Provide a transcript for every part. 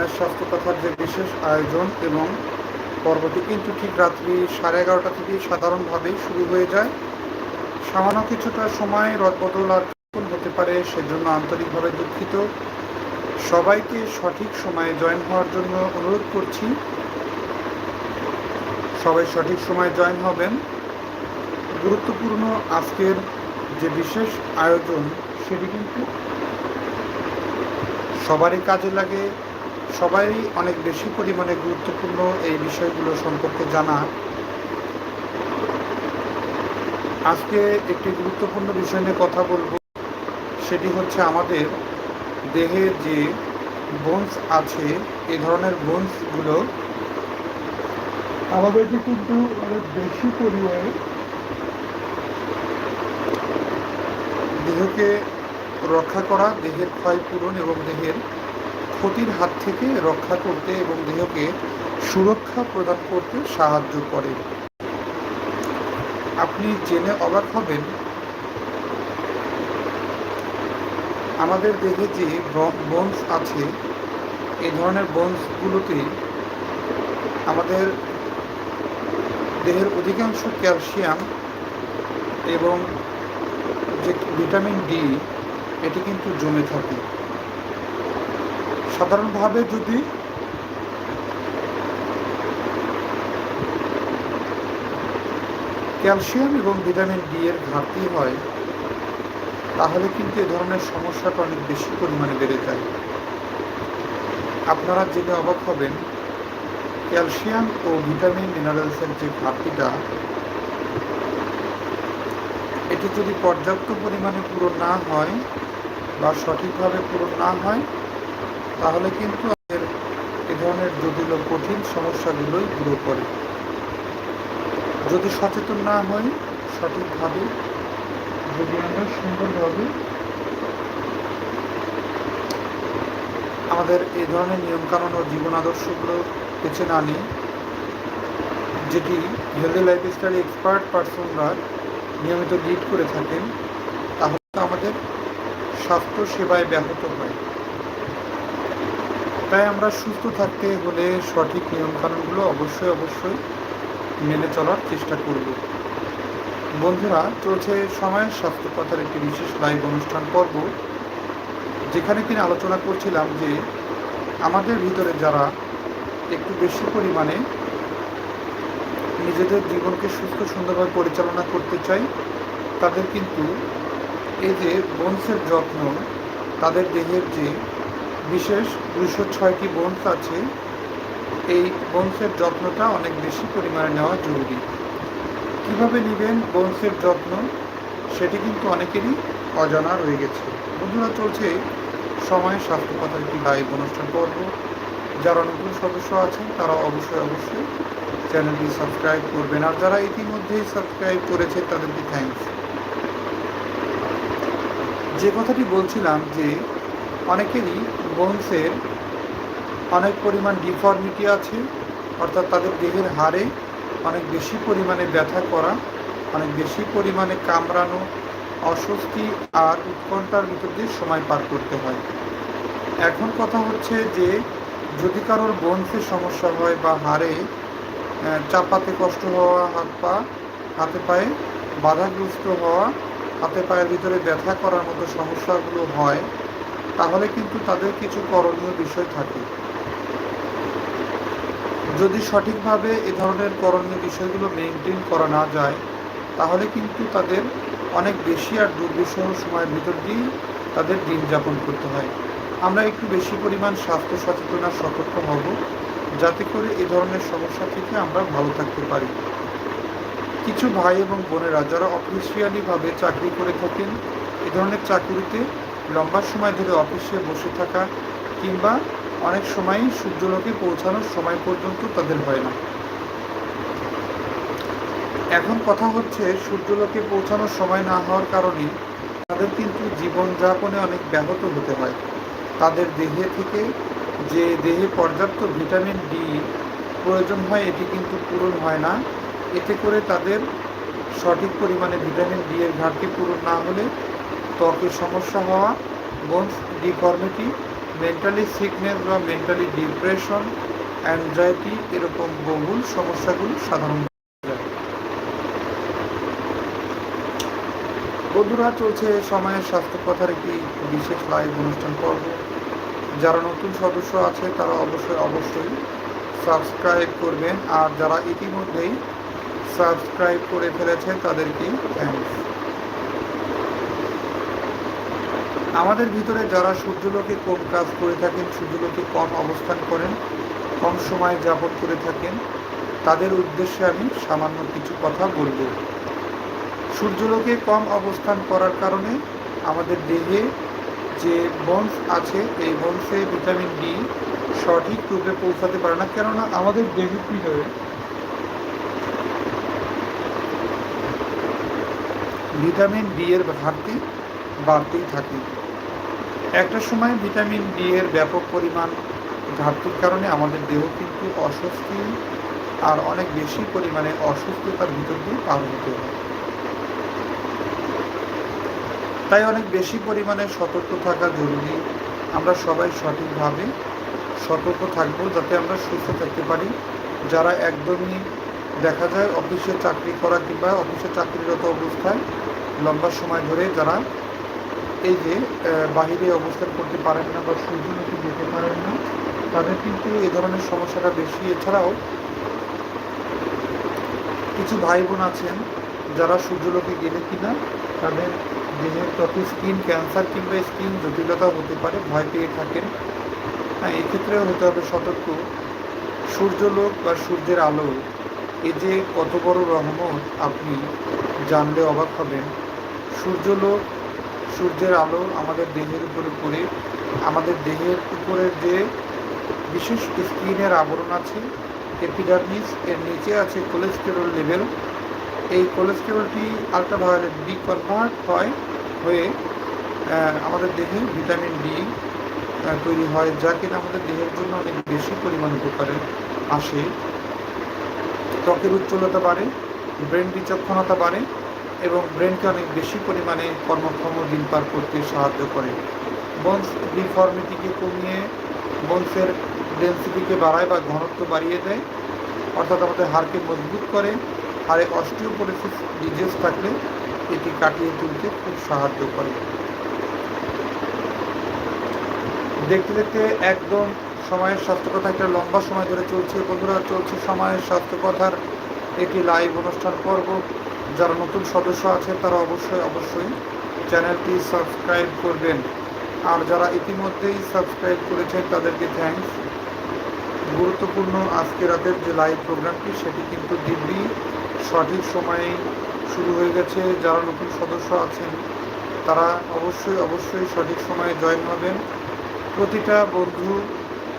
সময়ের স্বাস্থ্য কথার যে বিশেষ আয়োজন এবং পর্বটি কিন্তু ঠিক রাত্রি সাড়ে এগারোটা থেকেই সাধারণভাবেই শুরু হয়ে যায়। সামান্য কিছুটা সময় রদবদল আর হতে পারে সেজন্য আন্তরিকভাবে দুঃখিত। সবাইকে সঠিক সময়ে জয়েন হওয়ার জন্য অনুরোধ করছি। সবাই সঠিক সময়ে জয়েন হবেন। গুরুত্বপূর্ণ আজকের যে বিশেষ আয়োজন সেটি কিন্তু সবারই কাজে লাগে। সবাই অনেক বেশি পরিমাণে গুরুত্বপূর্ণ এই বিষয়গুলো সম্পর্কে জানা। আজকে একটি গুরুত্বপূর্ণ বিষয় নিয়ে কথা বলব, সেটি হচ্ছে আমাদের দেহে যে বোনস আছে এই ধরনের বোনসগুলো আমাদেরকে কিন্তু অনেক বেশি পরিমাণে দেহকে রক্ষা করা, দেহের ক্ষয় পূরণ এবং দেহের ক্ষতির হাত থেকে রক্ষা করতে এবং দেহকে সুরক্ষা প্রদান করতে সাহায্য করে। আপনি জেনে অবাক হবেন, আমাদের দেহে যে বোনস আছে, এই ধরনের বোনসগুলোতে আমাদের দেহের অধিকাংশ ক্যালসিয়াম এবং যে ভিটামিন ডি, এটি কিন্তু জমে থাকে। সাধারণভাবে যদি ক্যালসিয়াম এবং ভিটামিন ডি এর ঘাটতি হয়, তাহলে কিন্তু এ ধরনের সমস্যাটা অনেক বেশি পরিমাণে বেড়ে যায়। আপনারা জেনে অবাক হবেন, ক্যালসিয়াম ও ভিটামিন মিনারেলসের যে ঘাটতিটা, এটি যদি পর্যাপ্ত পরিমাণে পূরণ না হয় বা সঠিকভাবে পূরণ না হয় তাহলে কিন্তু আমাদের এ ধরনের জটিল কঠিন সমস্যাগুলোই দূর করে। যদি সচেতন না হই, সঠিকভাবে যদি আমরা সুন্দরভাবে আমাদের এই ধরনের নিয়মকানুন ও জীবন আদর্শগুলো বেছে না নিই, যেটি হেলদি লাইফস্টাইল এক্সপার্ট পার্সনরা নিয়মিত লিড করে থাকেন, তাহলে আমাদের স্বাস্থ্য সেবায় ব্যাহত হয়। তাই আমরা সুস্থ থাকতে হলে সঠিক নিয়মকানুনগুলো অবশ্যই অবশ্যই মেনে চলার চেষ্টা করব। বন্ধুরা, চলছে সময়ের স্বাস্থ্য কথার একটি বিশেষ লাইভ অনুষ্ঠান পর্ব, যেখানে কিনা আলোচনা করছিলাম যে আমাদের ভিতরে যারা একটু বেশি পরিমাণে নিজেদের জীবনকে সুস্থ, সুন্দরভাবে পরিচালনা করতে চাই তাদের কিন্তু এই যে বংশের যত্ন, তাদের দেহের যে বিশেষ দুইশো ছয়টি বংশ আছে। এই বংশের যত্নটা অনেক বেশি পরিমাণে নেওয়া জরুরি। কীভাবে নেবেন বংশের যত্ন, সেটি কিন্তু অনেকেরই অজানা রয়ে গেছে। বন্ধুরা, চলছে সময়ের স্বাস্থ্য কথার একটি লাইভ অনুষ্ঠান পর্ব। যারা নতুন সদস্য আছেন, তারা অবশ্যই অবশ্যই চ্যানেলটি সাবস্ক্রাইব করবেন। আর যারা ইতিমধ্যেই সাবস্ক্রাইব করেছে তাদেরকে থ্যাংকস যে কথাটি বলছিলাম যে অনেকেরই বোনসের অনেক পরিমাণ ডিফর্মিটি আছে, অর্থাৎ তাদের দেহের হাড়ে অনেক বেশি পরিমাণে ব্যথা করা, অনেক বেশি পরিমাণে কামড়ানো, অস্বস্তি আর উৎকণ্ঠার ভিতর দিয়ে সময় পার করতে হয়। এখন কথা হচ্ছে যে, যদি কারোর বোনসের সমস্যা হয় বা হাড়ে চাপাতে কষ্ট হওয়া, হাত পা, হাতে পায়ে বাধাগ্রস্ত হওয়া, হাতে পায়ের ভিতরে ব্যথা করার মতো সমস্যাগুলো হয় তাহলে কিন্তু তাদের কিছু করণীয় বিষয় থাকে। যদি সঠিকভাবে এ ধরনের করণীয় বিষয়গুলো মেনটেন করা না যায়, তাহলে কিন্তু তাদের অনেক বেশি আর দুর্বিষহ সময়ের ভিতর দিয়েই তাদের দিন যাপন করতে হয়। আমরা একটু বেশি পরিমাণ স্বাস্থ্য সচেতন আর সতর্ক হব, যাতে করে এ ধরনের সমস্যা থেকে আমরা ভালো থাকতে পারি। কিছু ভাই এবং বোনেরা যারা অফিসিয়ালিভাবে চাকরি করে থাকেন, এ ধরনের চাকরিতে লম্বা সময় ধরে অফিসে বসে থাকা কিংবা অনেক সময়ই সূর্যলোকে পৌঁছানোর সময় পর্যন্ত তাদের হয় না। এখন কথা হচ্ছে, সূর্যলোকে পৌঁছানোর সময় না হওয়ার কারণে তাদের কিন্তু জীবনযাপনে অনেক ব্যাহত হতে হয়। তাদের দেহে থেকে যে দেহে পর্যাপ্ত ভিটামিন ডি প্রয়োজন হয়, এটি কিন্তু পূরণ হয় না। এতে করে তাদের সঠিক পরিমাণে ভিটামিন ডি এর ঘাটতি পূরণ না হলে ত্বকের সমস্যা হওয়া বোনস ডিফর্মিটি মেন্টালি সিকনেস বা মেন্টালি ডিপ্রেশন অ্যাংজাইটি এরকম বহুল সমস্যাগুলি সাধারণ বন্ধুরা, চলছে সময়ের স্বাস্থ্য কথার একটি বিশেষ লাইভ অনুষ্ঠান পর্ব। যারা নতুন সদস্য আছে, তারা অবশ্যই অবশ্যই সাবস্ক্রাইব করবেন। আর যারা ইতিমধ্যেই সাবস্ক্রাইব করে ফেলেছেন, তাদেরকে থ্যাংকস আমাদের ভিতরে যারা সূর্যলোকে কম কাজ করে থাকেন, সূর্যলোকে কম অবস্থান করেন, কম সময় যাপন করে থাকেন, তাদের উদ্দেশ্যে আমি সামান্য কিছু কথা বলব। সূর্যলোকে কম অবস্থান করার কারণে আমাদের দেহে যে বংশ আছে, এই বংশে ভিটামিন ডি সঠিক রূপে পৌঁছাতে পারে না, কেননা আমাদের দেহে কী হয়? ভিটামিন ডি এর ঘাটতি বাড়তেই থাকে। একটা সময় ভিটামিন ডি এর ব্যাপক পরিমাণ ঘাটতির কারণে আমাদের দেহ কিন্তু অস্বস্তি আর অনেক বেশি পরিমাণে অসুস্থতার ভিতর দিয়ে পার হতে হয়। তাই অনেক বেশি পরিমাণে সতর্ক থাকা জরুরি। আমরা সবাই সঠিকভাবে সতর্ক থাকব যাতে আমরা সুস্থ থাকতে পারি। যারা একদমই দেখা যায় অফিসে চাকরি করা কিংবা অফিসে চাকরিরত অবস্থায় লম্বা সময় ধরে যারা এই যে বাহিরে অবস্থান করতে পারেন না বা সূর্যমুখী যেতে পারেন না, তাদের কিন্তু এ ধরনের সমস্যাটা বেশি। এছাড়াও কিছু ভাই বোন আছেন যারা সূর্যলোকে গেলে কিনা তাদের দেহের ত্বকে স্কিন, ক্যান্সার কিংবা স্কিন জটিলতা হতে পারে, ভয় পেয়ে থাকেন। হ্যাঁ এক্ষেত্রেও হতে হবে সতর্ক। সূর্যলোক বা সূর্যের আলো, এ যে কত বড় রহমত আপনি জানলে অবাক হবেন। সূর্যলোক সূর্যের আলো আমাদের দেহের উপরে পড়ে, আমাদের দেহের উপরের যে বিশেষ স্কিনের আবরণ আছে এপিডার্মিস এর নিচে আছে কোলেস্টেরল লেভেল এই কোলেস্টেরলটি আলট্রাভায়োলেট ডি কনভার্ট হয়, হয়ে আমাদের দেহে ভিটামিন ডি তৈরি হয়, যা কিনা আমাদের দেহের জন্য অনেক বেশি পরিমাণ উপকারে আসে। ত্বকের উজ্জ্বলতা বাড়ে ব্রেন বিচক্ষণতা বাড়ে ব্রেনকে অনেক বেশি পরিমাণে কর্মক্ষম দিন পার করতে সাহায্য করে। বন্স ডিফর্মিটিকে কমিয়ে বন্সের ডেন্সিটিকে বাড়ায় বা ঘনত্ব বাড়িয়ে দেয়, অর্থাৎ আমাদের হাড়কে মজবুত করে, হাড়ে অস্টিওপোরোসিস ডিজিজ থাকলে এটি কাটিয়ে তুলতে খুব সাহায্য করে। দেখতে দেখতে একদম সময়ের স্বাস্থ্যকথা একটা লম্বা সময় ধরে চলছে। বন্ধুরা, চলছে সময়ের স্বাস্থ্যকথার একটি লাইভ অনুষ্ঠান পর্ব। যারা নতুন সদস্য আছে তারা অবশ্যই অবশ্যই চ্যানেলটি সাবস্ক্রাইব করবেন। আর যারা ইতিমধ্যেই সাবস্ক্রাইব করেছেন, তাদেরকে থ্যাংকস গুরুত্বপূর্ণ আজকে রাতের যে লাইভ প্রোগ্রামটি সেটি কিন্তু দিব্যি সঠিক সময়ে শুরু হয়ে গেছে। যারা নতুন সদস্য আছেন, তারা অবশ্যই অবশ্যই সঠিক সময়ে জয়েন হবেন। প্রতিটা বন্ধু,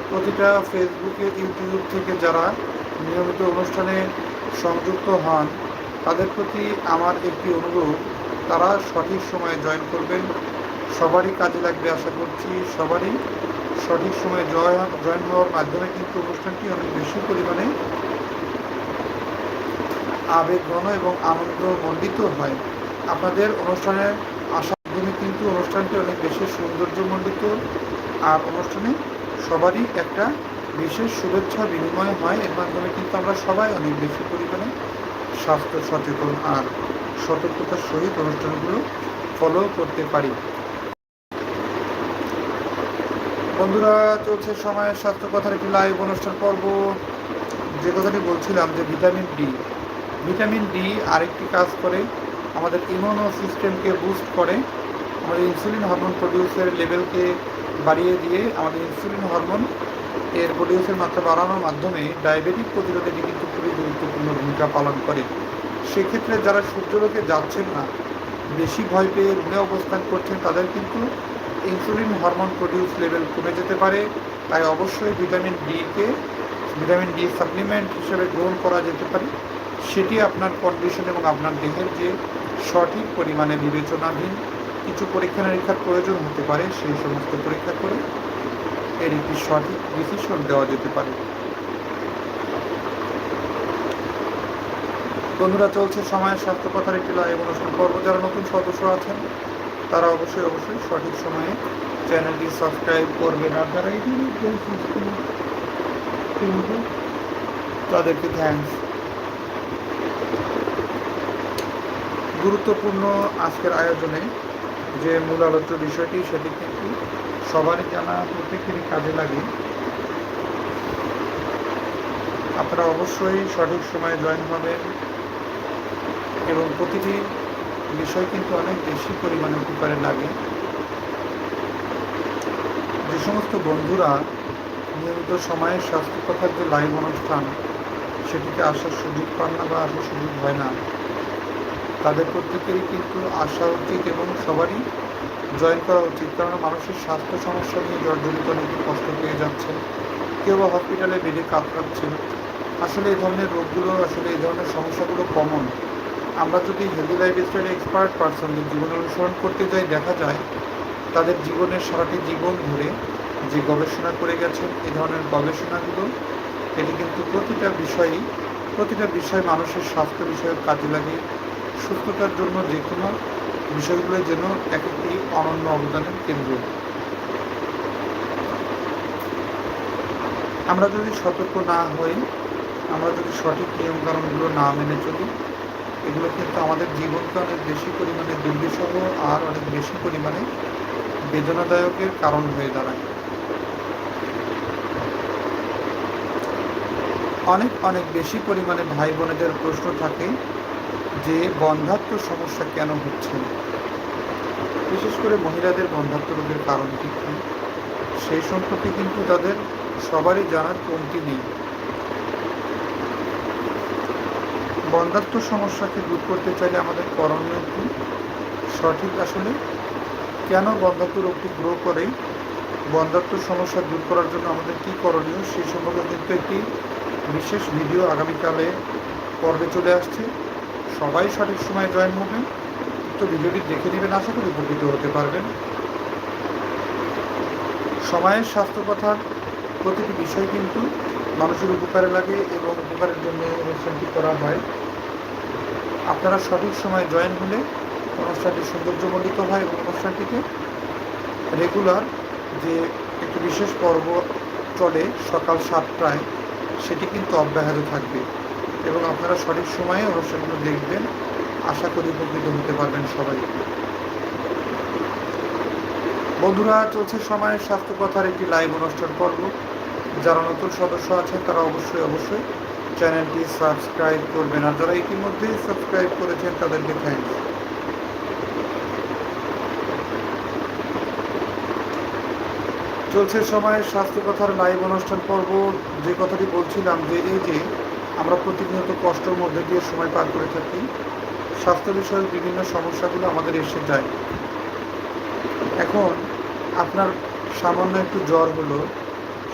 প্রতিটা ফেসবুকে ইউটিউব থেকে যারা নিয়মিত অনুষ্ঠানে সংযুক্ত হন তাদের প্রতি আমার একটি অনুরোধ, তারা সঠিক সময়ে জয়েন করবেন। সবারই কাজে লাগবে আশা করছি সবারই। সঠিক সময়ে জয়, জয়েন হওয়ার মাধ্যমে কিন্তু অনুষ্ঠানটি অনেক বেশি পরিমাণে আবেগঘন এবং আনন্দ মণ্ডিত হয়। আপনাদের অনুষ্ঠানের আসার মাধ্যমে কিন্তু অনুষ্ঠানটি অনেক বেশি সৌন্দর্যমণ্ডিত আর অনুষ্ঠানে সবারই একটা বিশেষ শুভেচ্ছা বিনিময় হয়। এর মাধ্যমে কিন্তু আমরা সবাই অনেক বেশি পরিমাণে স্বাস্থ্য সচেতন আর সতর্কতার সহিত অনুষ্ঠানগুলো ফলো করতে পারি। বন্ধুরা, চলছে সময়ের স্বাস্থ্য কথার একটি লাইভ অনুষ্ঠান পর্ব। যে কথাটি বলছিলাম যে ভিটামিন ডি ভিটামিন ডি আরেকটি কাজ করে, আমাদের ইমিউনো সিস্টেমকে বুস্ট করে, আমাদের ইনসুলিন হরমোন প্রডিউসের লেভেলকে বাড়িয়ে দিয়ে আমাদের ইনসুলিন হরমোন এর প্রডিউসের মাত্রা বাড়ানোর মাধ্যমে ডায়াবেটিক প্রতিরোধে এটি কিন্তু খুবই গুরুত্বপূর্ণ ভূমিকা পালন করে। সেক্ষেত্রে যারা সূর্যলোকে যাচ্ছেন না, বেশি ভয় পেয়ে রুমে অবস্থান করছেন, তাদের কিন্তু ইনসুলিন হরমোন প্রডিউস লেভেল কমে যেতে পারে। তাই অবশ্যই ভিটামিন ডিকে ভিটামিন ডি সাপ্লিমেন্ট হিসেবে গ্রহণ করা যেতে পারে। সেটি আপনার কন্ডিশন এবং আপনার দেহের যে সঠিক পরিমাণে বিবেচনাধীন কিছু পরীক্ষা নিরীক্ষার প্রয়োজন হতে পারে, সেই সমস্ত পরীক্ষা করে এর একটি সঠিক ডিসিশন দেওয়া যেতে পারে। বন্ধুরা, চলছে সময়ের স্বাস্থ্য কথার একটি লাইভ অনুষ্ঠান পর্ব। যারা নতুন সদস্য আছেন, তারা অবশ্যই অবশ্যই সঠিক সময়ে চ্যানেলটি সাবস্ক্রাইব করবেন। কিন্তু তাদেরকে থ্যাংকস গুরুত্বপূর্ণ আজকের আয়োজনে যে মূল আলোচ্য বিষয়টি, সেটি কিন্তু সবারই জানা প্রত্যেকেরই কাজে লাগে। আপনারা অবশ্যই সঠিক সময়ে জয়েন হবেন এবং প্রতিটি বিষয় কিন্তু অনেক বেশি পরিমাণে উপকারে লাগে। যে সমস্ত বন্ধুরা নিয়মিত সময়ে স্বাস্থ্য কথার যে লাইভ অনুষ্ঠান, সেটিতে আসার সুযোগ পান না বা আসার সুযোগ হয় না। তাদের প্রত্যেকেরই কিন্তু আসা উচিত এবং সবারই জয়েন করা উচিত কারণ মানুষের স্বাস্থ্য সমস্যা নিয়ে জর্জরিত অনেকে কষ্ট পেয়ে যাচ্ছে কেউ বা হসপিটালে বেডে কাতরাচ্ছে আসলে এই ধরনের রোগগুলো, আসলে এই ধরনের সমস্যাগুলো কমন আমরা যদি হেলদি লাইফ স্টাইল এক্সপার্ট পার্সনদের জীবন অনুসরণ করতে যাই, দেখা যায় তাদের জীবনের সারাটি জীবন ধরে যে গবেষণা করে গেছেন, এই ধরনের গবেষণাগুলো, এটি কিন্তু প্রতিটা বিষয়ই, প্রতিটা বিষয় মানুষের স্বাস্থ্য বিষয়ক কাজে লাগে। সুস্থতার জন্য যে কোনো বিষয়গুলো যেন এক একটি অনন্য অবদানের কেন্দ্র। আমরা যদি সতর্ক না হই, আমরা যদি সঠিক নিয়মকানুনগুলো না মেনে চলি, এগুলো কিন্তু আমাদের জীবনকে অনেক বেশি পরিমাণে দুর্বিষহ আর অনেক বেশি পরিমাণে বেদনাদায়কের কারণ হয়ে দাঁড়ায়। অনেক অনেক বেশি পরিমাণে ভাই বোনেদের প্রশ্ন থাকে যে বন্ধাত্ম সমস্যা কেন হচ্ছে? বিশেষ করে মহিলাদের বন্ধাত্ম রোগের কারণ কি? কী সেই সম্পর্কে কিন্তু তাদের সবারই জানার কমতি নেই। বন্ধাত্ম সমস্যাকে দূর করতে চাইলে আমাদের করণীয় কি? সঠিক আসলে কেন বন্ধাত্ম রোগটি গ্রো করে? বন্ধাত্ম সমস্যা দূর করার জন্য আমাদের কি করণীয়? সেই সম্পর্কে কিন্তু একটি বিশেষ ভিডিও আগামীকালে পর্বে চলে আসছে। সবাই সঠিক সময়ে জয়েন হবেন। তো ভিডিওটি দেখে নেবেন, আশা করি উপকৃত হতে পারবেন। সময়ের স্বাস্থ্য কথার প্রতিটি বিষয় কিন্তু মানুষের উপকারে লাগে এবং উপকারের জন্য অনুষ্ঠানটি করা হয়। আপনারা সঠিক সময়ে জয়েন হলে অনুষ্ঠানটি সৌন্দর্যমণ্ডিত হয় এবং অনুষ্ঠানটিকে রেগুলার যে একটি বিশেষ পর্ব চলে সকাল সাতটায়, সেটি কিন্তু অব্যাহত থাকবে। এবং আপনারা সঠিক সময়ে অনুষ্ঠানগুলো দেখবেন। আশা করি উপকৃত হতে পারবেন সবাই। বন্ধুরা, চলছে সময়ের স্বাস্থ্য কথার একটি লাইভ অনুষ্ঠান পর্ব। যারা নতুন সদস্য আছেন, তারা অবশ্যই অবশ্যই চ্যানেলটি সাবস্ক্রাইব করবেন। আর যারা ইতিমধ্যেই সাবস্ক্রাইব করেছেন, তাদেরকে থ্যাংকস চলছে সময়ের স্বাস্থ্য কথার লাইভ অনুষ্ঠান পর্ব। যে কথাটি বলছিলাম যে, এই যে আমরা প্রতিনিয়ত কষ্টের মধ্যে দিয়ে সময় পার করে থাকি। স্বাস্থ্য বিষয়ক বিভিন্ন সমস্যাগুলো আমাদের এসে যায়। এখন আপনার সামান্য একটু জ্বর হলো,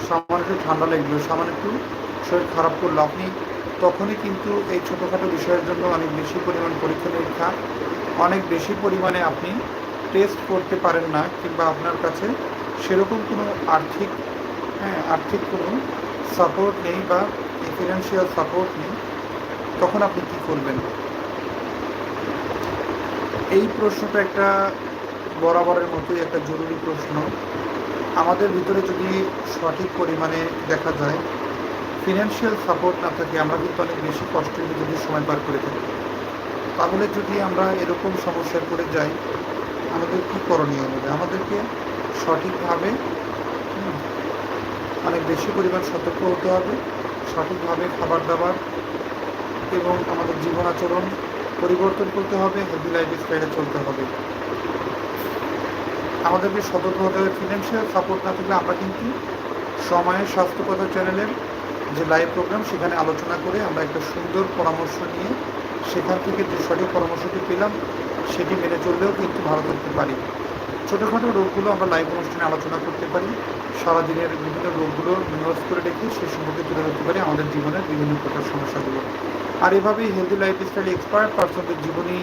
সামান্য একটু ঠান্ডা লাগল সামান্য একটু শরীর খারাপ করল, আপনি তখনই কিন্তু এই ছোটোখাটো বিষয়ের জন্য অনেক বেশি পরিমাণ পরীক্ষা নিরীক্ষা, অনেক বেশি পরিমাণে আপনি টেস্ট করতে পারেন না কিংবা আপনার কাছে সেরকম কোনো আর্থিক হ্যাঁ আর্থিক কোনো সাপোর্ট নেই বা ফিনান্সিয়াল সাপোর্ট নেই তখন আপনি কী করবেন? এই প্রশ্নটা একটা বরাবরের মতোই একটা জরুরি প্রশ্ন। আমাদের ভিতরে যদি সঠিক পরিমাণে দেখা যায় ফিনান্সিয়াল সাপোর্ট না থাকে, আমরা কিন্তু অনেক বেশি কষ্টের ভিতরে সময় পার করে থাকি। তাহলে যদি আমরা এরকম সমস্যায় পড়ে যাই, আমাদের কী করণীয় হবে? আমাদেরকে সঠিকভাবে অনেক বেশি পরিমাণ সতর্ক হতে হবে। সঠিকভাবে খাবার দাবার এবং আমাদের জীবন আচরণ পরিবর্তন করতে হবে হেলদি লাইফ স্টাইলে চলতে হবে। আমাদেরকে সতর্ক হতে হবে ফিনান্সিয়াল সাপোর্ট না থাকলে আমরা কিন্তু সময়ের স্বাস্থ্যকতা চ্যানেলের যে লাইভ প্রোগ্রাম সেখানে আলোচনা করে আমরা একটা সুন্দর পরামর্শ নিয়ে সেখান থেকে যে সঠিক পরামর্শটি পেলাম, সেটি মেনে চললেও কিন্তু ভালো থাকতে পারি। ছোটোখাটো রোগগুলো আমরা লাইভ অনুষ্ঠানে আলোচনা করতে পারি। সারাদিনের বিভিন্ন রোগগুলো নোট করে রেখে সেই সম্পর্কে তুলে ধরতে পারি আমাদের জীবনের বিভিন্ন প্রকার সমস্যাগুলো। আর এভাবেই হেলদি লাইফ স্টাইল এক্সপার্ট পার্সনদের জীবনী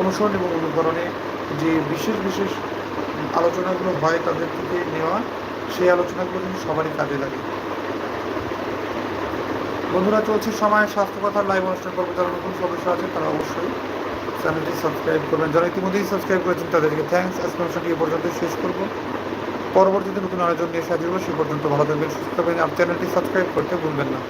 অনুসরণ এবং অনুকরণে যে বিশেষ বিশেষ আলোচনাগুলো হয় তাদের থেকে নেওয়া, সেই আলোচনাগুলো কিন্তু সবারই কাজে লাগে। বন্ধুরা, চলছে সময় স্বাস্থ্য কথার লাইভ অনুষ্ঠান করব যারা নতুন সদস্য আছে তারা অবশ্যই চ্যানেলটি সাবস্ক্রাইব করবেন। যারা ইতিমধ্যেই সাবস্ক্রাইব করেছেন, তাদেরকে থ্যাংকস আজকে অনুষ্ঠানটি এ পর্যন্ত শেষ করব। পরবর্তীতে নতুন আয়োজন নিয়ে সাজিব সে পর্যন্ত ভালো থাকবেন, সুস্থ থাকবেন, আর চ্যানেলটি সাবস্ক্রাইব করতে ভুলবেন না।